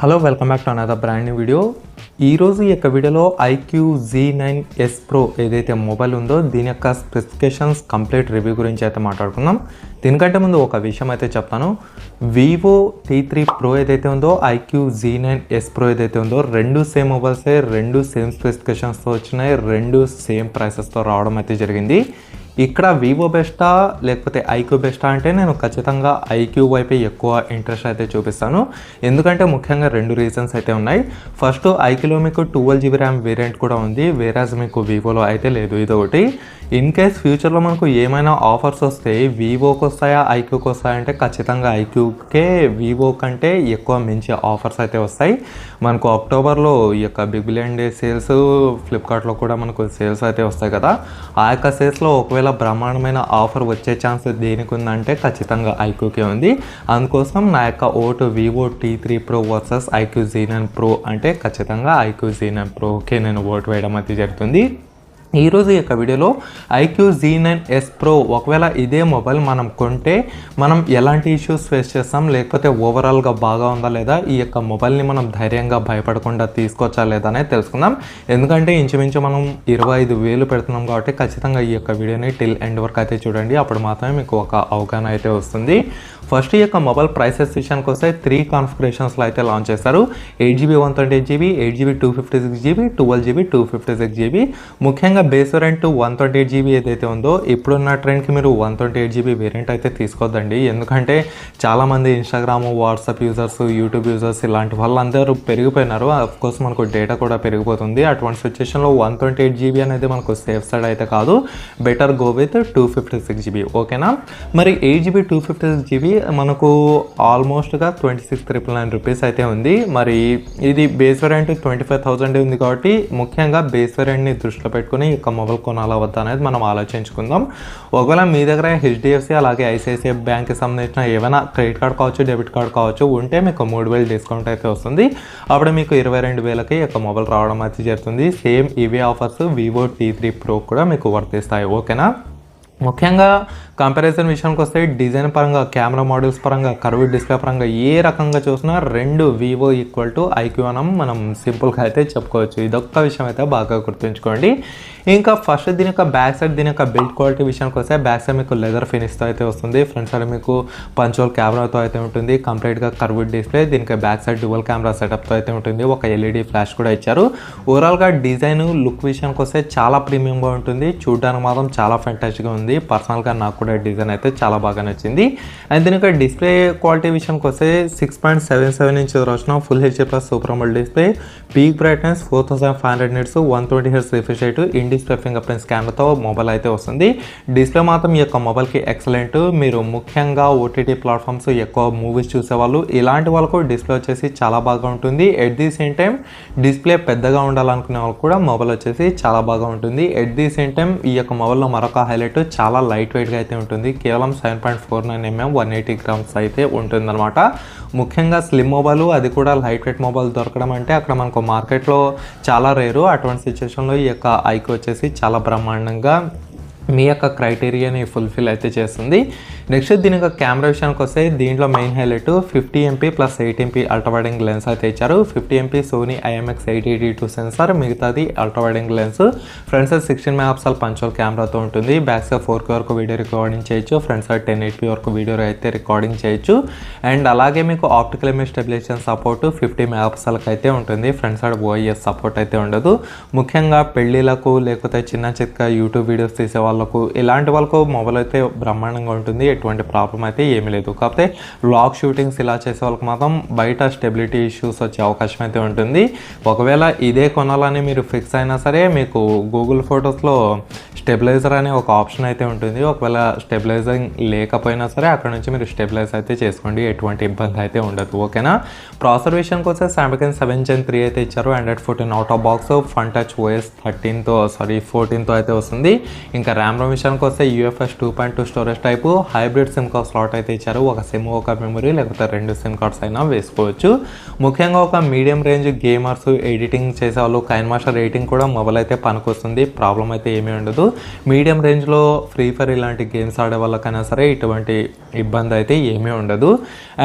Hello welcome back to another brand new video ఈరోజు ఈ యొక్క వీడియోలో iQOO Z nine S pro ఏదైతే మొబైల్ ఉందో దీని యొక్క స్పెసిఫికేషన్స్ కంప్లీట్ రివ్యూ గురించి అయితే మాట్లాడుకుందాం. దీనికంటే ముందు ఒక విషయం అయితే చెప్తాను. వివో టీ త్రీ ప్రో ఏదైతే ఉందో iQOO Z nine S pro ఏదైతే ఉందో రెండు సేమ్ మొబైల్సే రెండు సేమ్ స్పెసిఫికేషన్స్తో వచ్చినాయి రెండు సేమ్ ప్రైసెస్తో రావడం అయితే జరిగింది. ఇక్కడ వివో బెస్టా లేకపోతే ఐక్యూ బెస్టా అంటే నేను ఖచ్చితంగా ఐక్యూ వైపే ఎక్కువ ఇంట్రెస్ట్ అయితే చూపిస్తాను. ఎందుకంటే ముఖ్యంగా రెండు రీజన్స్ అయితే ఉన్నాయి. ఫస్ట్ ఐక్యూలో మీకు ట్వెల్వ్ జీబీ ర్యామ్ వేరియంట్ కూడా ఉంది. వేరాజ్ మీకు వివోలో అయితే లేదు ఇది ఒకటి ఇన్ కేస్ ఫ్యూచర్లో మనకు ఏమైనా ఆఫర్స్ వస్తే వివోకి వస్తాయా? ఐక్యూకి వస్తాయా అంటే ఖచ్చితంగా ఐక్యూకే వివో కంటే ఎక్కువ మంచి ఆఫర్స్ అయితే వస్తాయి. మనకు అక్టోబర్లో ఈ యొక్క బిగ్ బిలియన్ డే సేల్స్ ఫ్లిప్కార్ట్లో కూడా మనకు సేల్స్ అయితే వస్తాయి కదా. ఆ యొక్క సేల్స్లో ఒకవేళ బ్రహ్మాండమైన ఆఫర్ వచ్చే ఛాన్స్ దేనికి ఉందంటే ఖచ్చితంగా ఐక్యూకే ఉంది. అందుకోసం నా యొక్క vote vivo T three pro versus iQOO Z nine pro అంటే ఖచ్చితంగా ఐక్యూ జీనన్ ప్రోకే నేను ఓటు వేయడం అయితే జరుగుతుంది. ఈరోజు ఈ యొక్క వీడియోలో iQOO Z nine S pro ఒకవేళ ఇదే మొబైల్ మనం కొంటే మనం ఎలాంటి ఇష్యూస్ ఫేస్ చేస్తాం? లేకపోతే ఓవరాల్గా బాగా ఉందా లేదా? ఈ యొక్క మొబైల్ని మనం ధైర్యంగా భయపడకుండా తీసుకొచ్చా లేదా అనేది తెలుసుకుందాం. ఎందుకంటే ఇంచుమించు మనం ఇరవై ఐదు వేలు పెడుతున్నాం కాబట్టి ఖచ్చితంగా ఈ యొక్క వీడియోని టిల్ ఎండ్ వరకు అయితే చూడండి. అప్పుడు మాత్రమే మీకు ఒక అవగాహన అయితే వస్తుంది. ఫస్ట్ ఈ యొక్క మొబైల్ ప్రైసెస్ విషయానికి వస్తే త్రీ కాన్ఫిగరేషన్స్లో అయితే లాంచ్ చేస్తారు eight GB one twenty eight GB eight GB two fifty six GB twelve GB two fifty six GB. ముఖ్యంగా base variant one twenty eight GB ఏదైతే ఉందో ఇప్పుడున్న ట్రెండ్కి మీరు one twenty eight GB variant అయితే తీసుకోవద్దండి ఎందుకంటే చాలామంది Instagram WhatsApp users YouTube users ఇలాంటి వాళ్ళందరూ పెరిగిపోయినారు. కోర్స్ మనకు డేటా కూడా పెరిగిపోతుంది. అటువంటి సిచ్యువేషన్లో వన్ ట్వంటీ ఎయిట్ జీబీ అనేది మనకు సేఫ్ సైడ్ అయితే కాదు. Better go with two fifty six GB ఓకేనా మరి eight GB two fifty six GB మనకు ఆల్మోస్ట్గా twenty six triple nine rupees అయితే ఉంది. మరి ఇది base variant twenty five thousand ఉంది కాబట్టి ముఖ్యంగా బేస్ వేరియంట్ని దృష్టిలో పెట్టుకుని ఈ యొక్క మొబైల్ కొనాలా వద్దా అనేది మనం ఆలోచించుకుందాం. ఒకవేళ మీ దగ్గర హెచ్డిఎఫ్సి అలాగే ఐసిఐసిఐ బ్యాంక్కి సంబంధించిన ఏమైనా క్రెడిట్ కార్డ్ కావచ్చు డెబిట్ కార్డ్ కావచ్చు ఉంటే మీకు మూడు వేలు డిస్కౌంట్ అయితే వస్తుంది. అప్పుడు మీకు ఇరవై రెండు వేలకి యొక్క మొబైల్ రావడం అయితే జరుగుతుంది. సేమ్ ఇవే offers vivo T three pro కూడా మీకు వర్తిస్తాయి. ఓకేనా? ముఖ్యంగా కంపారిజన్ విషయానికి వస్తే డిజైన్ పరంగా కెమెరా మోడల్స్ పరంగా కర్వ్ డిస్ప్లే పరంగా ఏ రకంగా చూసినా రెండు వివో ఈక్వల్ టు ఐక్యూ అనం మనం సింపుల్గా అయితే చెప్పుకోవచ్చు. ఇదొక్క విషయం అయితే బాగా గుర్తుంచుకోండి. ఇంకా ఫస్ట్ దీని యొక్క బ్యాక్ సైడ్ దీని యొక్క బిల్డ్ క్వాలిటీ విషయానికి వస్తే బ్యాక్ సైడ్ మీకు లెదర్ ఫినిష్తో అయితే వస్తుంది. ఫ్రంట్ సైడ్ మీకు పంచోల్ కెమెరాతో అయితే ఉంటుంది. కంప్లీట్గా కర్వ్ డిస్ప్లే దీనికి బ్యాక్ సైడ్ డ్యువల్ కెమెరా సెటప్తో అయితే ఉంటుంది. ఒక ఎల్ఈడి ఫ్లాష్ కూడా ఇచ్చారు. ఓవరాల్గా డిజైన్ లుక్ విషయానికి వస్తే చాలా ప్రీమియంగా ఉంటుంది. చూడడానికి మాత్రం చాలా ఫెంటాస్టిక్గా ఉంది. పర్సనల్గా నాకు కూడా డిజైన్ అయితే చాలా బాగా నచ్చింది. అండ్ దీని యొక్క డిస్ప్లే క్వాలిటీ విషయానికి వస్తే six point seven seven inch వచ్చిన full HD plus super AMOLED display peak brightness four thousand five hundred nits one twenty hertz refresh rate in display fingerprint కెమెరాతో మొబైల్ అయితే వస్తుంది. డిస్ప్లే మాత్రం ఈ యొక్క మొబైల్కి ఎక్సలెంట్ మీరు ముఖ్యంగా ఓటీటీ ప్లాట్ఫామ్స్ ఎక్కువ మూవీస్ చూసేవాళ్ళు ఇలాంటి వాళ్ళకు డిస్ప్లే వచ్చేసి చాలా బాగా ఉంటుంది. At the same time display పెద్దగా ఉండాలనుకునే వాళ్ళకి కూడా మొబైల్ వచ్చేసి చాలా బాగా ఉంటుంది. ఎట్ ది సేమ్ టైం ఈ యొక్క మొబైల్లో మరొక హైలైట్ చాలా లైట్ వెయిట్గా అయితే ఉంటుంది. కేవలం seven point four nine MM one eighty grams అయితే ఉంటుందన్నమాట. ముఖ్యంగా స్లిమ్ మొబైల్ అది కూడా లైట్ వెయిట్ మొబైల్ దొరకడం అంటే అక్కడ మనకు మార్కెట్లో చాలా రేరు. అటువంటి సిచ్యువేషన్లో ఈ యొక్క ఐకి వచ్చేసి చాలా బ్రహ్మాండంగా మీ యొక్క క్రైటీరియాని ఫుల్ఫిల్ అయితే చేస్తుంది. నెక్స్ట్ దీని యొక్క కెమెరా విషయానికి వస్తే దీంట్లో main highlight fifty MP plus eight MP ultrawide angle lens అయితే ఇచ్చారు. Fifty MP Sony IMX eight eighty two sensor మిగతాది ultrawide angle lens front side sixteen megapixel punch hole కెమెరాతో ఉంటుంది. బ్యాక్ సైడ్ ఫోర్ కే వరకు video recording చేయొచ్చు. Front side ten eight వరకు video అయితే recording చేయొచ్చు. అండ్ అలాగే మీకు optical image stabilisation support fifty మెగాపిక్సల్కి అయితే ఉంటుంది. ఫ్రంట్ సైడ్ ఓఎస్ సపోర్ట్ అయితే ఉండదు. ముఖ్యంగా పెళ్ళిళ్ళకు లేకపోతే చిన్న చిక్క యూట్యూబ్ వీడియోస్ తీసే వాళ్ళకు ఇలాంటి వాళ్ళకు మొబైల్ అయితే బ్రహ్మాండంగా ఉంటుంది. ఎటువంటి ప్రాబ్లం అయితే ఏమీ లేదు. కాకపోతే వ్లాగ్ షూటింగ్స్ ఇలా చేసే వాళ్ళకి మాత్రం బయట స్టెబిలిటీ ఇష్యూస్ వచ్చే అవకాశం అయితే ఉంటుంది. ఒకవేళ ఇదే కొనాలని మీరు ఫిక్స్ అయినా సరే మీకు గూగుల్ ఫొటోస్లో స్టెబిలైజర్ అనే ఒక ఆప్షన్ అయితే ఉంటుంది. ఒకవేళ స్టెబిలైజింగ్ లేకపోయినా సరే అక్కడ నుంచి మీరు స్టెబిలైజ్ అయితే చేసుకోండి. ఎటువంటి ఇబ్బంది అయితే ఉండదు. ఓకేనా? ప్రాసెసర్ విషయానికి వస్తే శాంసంగ్ సెవెన్ జెన్ త్రీ అయితే ఇచ్చారు. Hundred fourteen out of box fun touch OS థర్టీన్తో sorry ఫోర్టీన్తో అయితే వస్తుంది. ఇంకా ర్యామ్ రోమ్ విషయానికి వస్తే UFS two point two storage type high hybrid SIM card slot అయితే ఇచ్చారు. ఒక సిమ్ ఒక మెమరీ లేకపోతే రెండు సిమ్ కార్డ్స్ అయినా వేసుకోవచ్చు. ముఖ్యంగా ఒక మీడియం రేంజ్ గేమర్స్ ఎడిటింగ్ చేసే వాళ్ళు కైన్ మాస్టర్ రేటింగ్ కూడా మొబైల్ అయితే పనికొస్తుంది. ప్రాబ్లం అయితే ఏమీ ఉండదు. మీడియం రేంజ్లో ఫ్రీ ఫైర్ ఇలాంటి గేమ్స్ ఆడే వాళ్ళకైనా సరే ఇటువంటి ఇబ్బంది అయితే ఏమీ ఉండదు.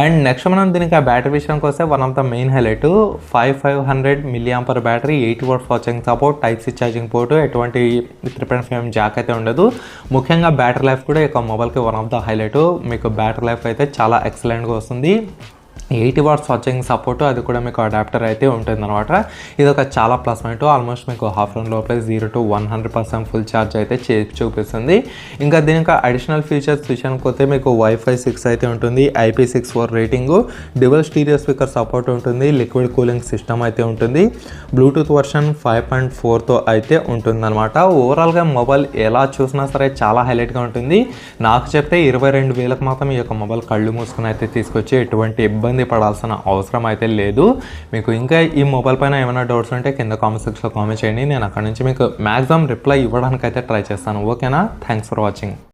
అండ్ నెక్స్ట్ మనం దీనికి ఆ బ్యాటరీ విషయానికి వస్తే one of the main highlight five five hundred milliampere battery eight word watching support type C charging port ఎటువంటి త్రిపెన్ పాయింట్ ఫైవ్ జాక్ అయితే ఉండదు. ముఖ్యంగా బ్యాటరీ లైఫ్ కూడా ఈ యొక్క మొబైల్కి వన్ ఆఫ్ ద హైలైట్. మీకు బ్యాటరీ లైఫ్ అయితే చాలా ఎక్సలెంట్గా వస్తుంది. ఎయిటీ వాట్స్ వాచింగ్ సపోర్ట్ అది కూడా మీకు అడాప్టర్ అయితే ఉంటుంది అనమాట ఇది ఒక చాలా ప్లస్ పాయింట్. ఆల్మోస్ట్ మీకు హాఫ్ రన్ లోపల zero to one hundred percent full charge అయితే చే చూపిస్తుంది. ఇంకా దీనికి అడిషనల్ ఫీచర్స్ విషయానికి పోతే మీకు వైఫై సిక్స్ అయితే ఉంటుంది. IP six four rating dual stereo speaker support ఉంటుంది. లిక్విడ్ కూలింగ్ సిస్టమ్ అయితే ఉంటుంది. బ్లూటూత్ వర్షన్ ఫైవ్ పాయింట్ ఫోర్తో అయితే ఉంటుందన్నమాట. ఓవరాల్గా మొబైల్ ఎలా చూసినా సరే చాలా హైలైట్గా ఉంటుంది. నాకు చెప్తే ఇరవై రెండు వేలకు మాత్రం ఈ యొక్క మొబైల్ కళ్ళు మూసుకుని అయితే తీసుకొచ్చి ఎటువంటి ఇబ్బంది ఇబ్బంది పడాల్సిన అవసరం అయితే లేదు. మీకు ఇంకా ఈ మొబైల్ పైన ఏమైనా డౌట్స్ ఉంటే కింద కామెంట్ సెక్షన్లో కామెంట్ చేయండి. నేను అక్కడ నుంచి మీకు మ్యాక్సిమం రిప్లై ఇవ్వడానికి అయితే ట్రై చేస్తాను ఓకేనా థ్యాంక్స్ ఫర్ వాచింగ్